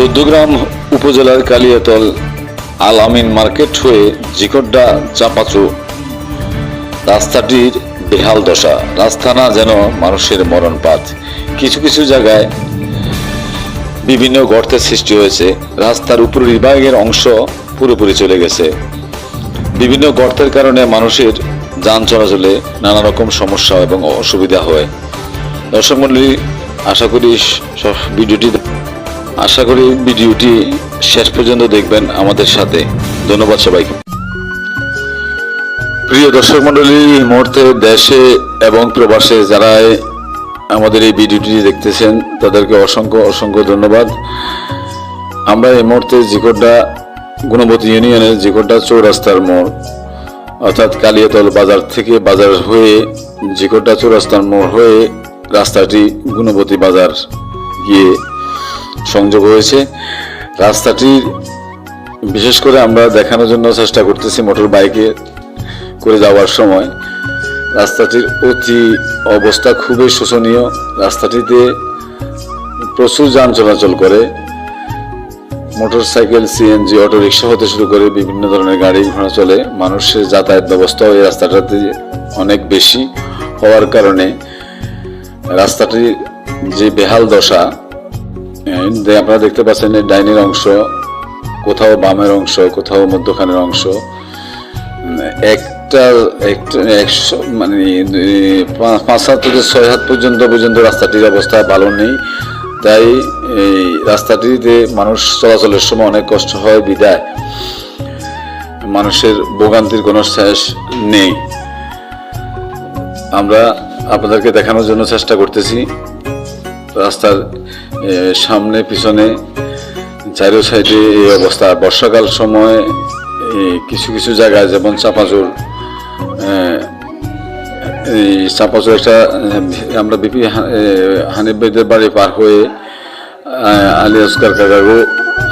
চৌদ্দগ্রাম উপজেলার কালিয়াতল আল আমিন মার্কেট হয়ে জিকড্ডা, চাপাচু। রাস্তাটির বেহাল দশা। রাস্তা না যেন মানুষের মরণপাত। কিছু কিছু জায়গায় বিভিন্ন গর্তের সৃষ্টি হয়েছে। রাস্তার উপর বিভাগের অংশ পুরোপুরি চলে গেছে। বিভিন্ন গর্তের কারণে মানুষের যান চলাচলে নানা রকম সমস্যা এবং অসুবিধা হয়। দর্শক মন্ডলী আশা করি সব ভিডিওটি আশা করি ভিডিওটি শেষ পর্যন্ত দেখবেন আমাদের সাথে। ধন্যবাদ সবাইকে। প্রিয় দর্শক মন্ডলী এই মুহূর্তে দেশে এবং প্রবাসে যারা আমাদের এই ভিডিওটি দেখতেছেন, তাদেরকে অসংখ্য অসংখ্য ধন্যবাদ। আমরা এই মুহূর্তে জিকোড্ডা গুণবতী ইউনিয়নের জিকোড্ডা চৌরাস্তার মোড়, অর্থাৎ কালিয়াতল বাজার থেকে বাজার হয়ে জিকোড্ডা চৌরাস্তার মোড় হয়ে রাস্তাটি গুণবতী বাজার গিয়ে সংযোগ হয়েছে। রাস্তাটির বিশেষ করে আমরা দেখানোর জন্য চেষ্টা করতেছি মোটর বাইকে করে যাওয়ার সময়। রাস্তাটির অতি অবস্থা খুবই শোচনীয়। রাস্তাটিতে প্রচুর যান চলাচল করে। Motor cycle, CNG auto rickshaw হতে শুরু করে বিভিন্ন ধরনের গাড়ি ঘোড়া চলে। মানুষের যাতায়াত ব্যবস্থাও এই রাস্তাটাতে অনেক বেশি হওয়ার কারণে রাস্তাটির যে বেহাল দশা আপনারা দেখতে পাচ্ছেন ডাইনের অংশ, কোথাও বামের অংশ, কোথাও মধ্যখানের অংশ। একটা একশো মানে পাঁচ হাত থেকে ছয় হাত পর্যন্ত পর্যন্ত রাস্তাটির অবস্থা ভালো নেই। তাই এই রাস্তাটিতে মানুষ চলাচলের সময় অনেক কষ্ট হয়, বিদায়। মানুষের ভোগান্তির কোনো শেষ নেই। আমরা আপনাদেরকে দেখানোর জন্য চেষ্টা করতেছি। রাস্তার সামনে, পিছনে, চারো সাইডে এই অবস্থা। বর্ষাকাল সময় কিছু কিছু জায়গায় যেমন চাপাচুর এই চাপাচুর একটা আমরা বিপি হানিফ ভাইদের বাড়ি পার হয়ে আলী আসকার কাকাগো,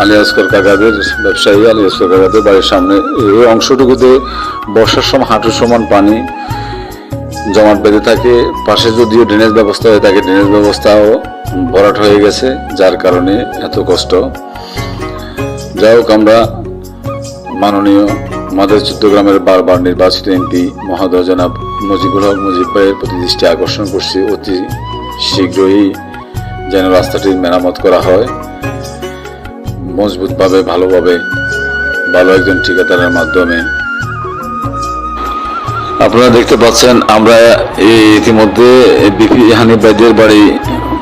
আলী আসকার কাকাদের ব্যবসায়ী, আলী আসকার কাকাদের বাড়ির সামনে, এই অংশটুকুতে বর্ষার সময় হাঁটুর সমান পানি জমাট বেঁধে থাকে। পাশে যদিও ড্রেনেজ ব্যবস্থা হয়ে থাকে ড্রেনেজ ব্যবস্থাও ভরাট হয়ে গেছে, যার কারণে এত কষ্ট। যাই হোক, আমরা মাননীয় মাদের চট্টগ্রামের বারবার নির্বাচিত এমপি মহোদয় জনাব মুজিবুল হক মুজিব ভাইয়ের প্রতি দৃষ্টি আকর্ষণ করছি। অতি শীঘ্রই যেন রাস্তাটি মেরামত করা হয়। মজবুতভাবে, ভালোভাবে, ভালো একজন ঠিকাদারের মাধ্যমে আপনারা দেখতে পাচ্ছেন, আমরা এই ইতিমধ্যে বিপি হানিফ বাড়ি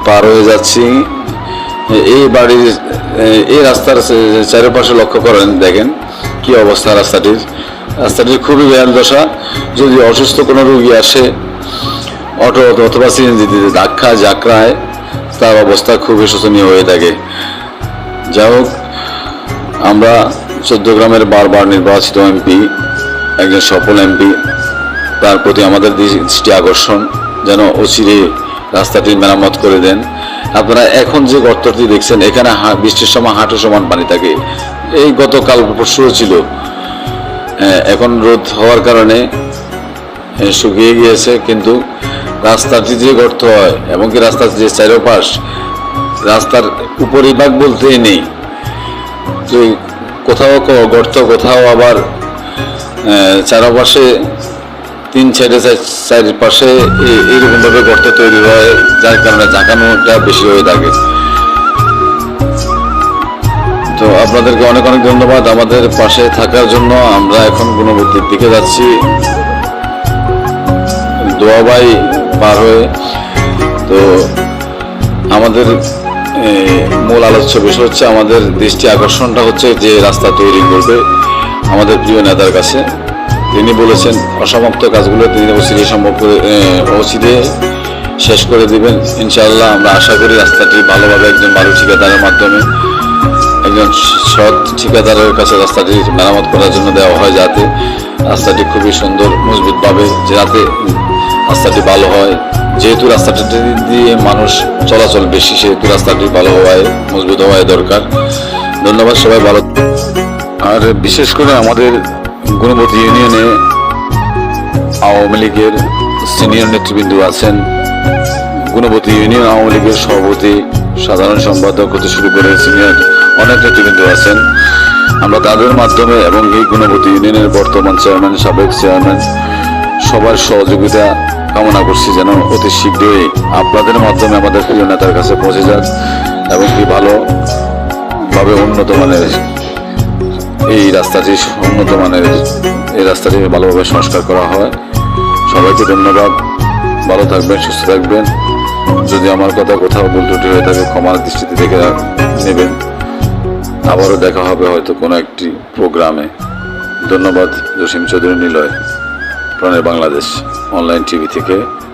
পার হয়ে যাচ্ছি। এই বাড়ির, এই রাস্তার চারিপাশে লক্ষ্য করেন, দেখেন কি অবস্থা রাস্তাটির। রাস্তাটির খুবই বেহাল দশা। যদি অসুস্থ কোনো রোগী আসে, অটো অথবা সিএনজিতে ধাক্কা জাকড়ায় তার অবস্থা খুবই শোচনীয় হয়ে থাকে। যাই হোক, আমরা চোদ্দগ্রামের বারবার নির্বাচিত এমপি, একজন সফল এমপি। তার প্রতি আমাদের দৃষ্টি আকর্ষণ, যেন অচিরে রাস্তাটি মেরামত করে দেন। আপনারা এখন যে গর্তটি দেখছেন, এখানে বৃষ্টির সময় হাঁটু সমান পানি থাকে। এই গতকাল পরশুও ছিল। এখন রোদ হওয়ার কারণে শুকিয়ে গিয়েছে, কিন্তু রাস্তাটি যে গর্ত হয় এমনকি রাস্তার যে চারোপাশ, রাস্তার উপরিভাগ বলতেই নেই। যে কোথাও গর্ত কোথাও আবার চারপাশে তিন সাইডে চারিপাশে এইরকম ভাবে গর্ত তৈরি হয়, যার কারণে ঝাঁকানোটা বেশি হয়ে থাকে। তো আপনাদেরকে অনেক অনেক ধন্যবাদ আমাদের পাশে থাকার জন্য। আমরা এখন গুণবতীর দিকে যাচ্ছি। দোয়াবাই পার হয়ে। তো আমাদের মূল আলোচ্য বিষয় হচ্ছে আমাদের দৃষ্টি আকর্ষণটা হচ্ছে যে রাস্তা তৈরি করবে আমাদের প্রিয় নেতার কাছে। তিনি বলেছেন, অসমাপ্ত কাজগুলো তিনি অচিরে সম্ভব করে অচিরে শেষ করে দেবেন। ইনশাআল্লাহ আমরা আশা করি রাস্তাটি ভালোভাবে একজন ভালো ঠিকাদারের মাধ্যমে, একজন সৎ ঠিকাদারের কাছে রাস্তাটি মেরামত করার জন্য দেওয়া হয় যাতে রাস্তাটি খুবই সুন্দর, মজবুতভাবে যাতে রাস্তাটি ভালো হয়। যেহেতু রাস্তাটি দিয়ে মানুষ চলাচল বেশি, সেহেতু রাস্তাটি ভালো হওয়ায়, মজবুত হওয়ায় দরকার। ধন্যবাদ সবাই, ভালো আর বিশেষ করে আমাদের গুণবতী ইউনিয়নে আওয়ামী লীগের সিনিয়র নেতৃবৃন্দ আছেন গুণবতী ইউনিয়ন আওয়ামী লীগের সভাপতি, সাধারণ সম্পাদক হতে শুরু করে সিনিয়র অনেক নেতৃবৃন্দ আছেন। আমরা তাদের মাধ্যমে এবং এই গুণবতী ইউনিয়নের বর্তমান চেয়ারম্যান, সাবেক চেয়ারম্যান সবার সহযোগিতা কামনা করছি যেন অতি শীঘ্রই আপনাদের মাধ্যমে আমাদের প্রিয় নেতার কাছে পৌঁছে যাক এবং কি ভালোভাবে উন্নত মানের এই রাস্তাটি উন্নত মানের এই রাস্তাটি ভালোভাবে সংস্কার করা হয়। সবাইকে ধন্যবাদ। ভালো থাকবেন, সুস্থ থাকবেন। যদি আমার কথা, কোথাও ভুল ত্রুটি হয়ে থাকে, ক্ষমার দৃষ্টিতে দেখে নেবেন। আবারও দেখা হবে হয়তো কোনো একটি প্রোগ্রামে। ধন্যবাদ, জসীম চৌধুরী নিলয়, প্রাণের বাংলাদেশ, অনলাইন টিভি থেকে।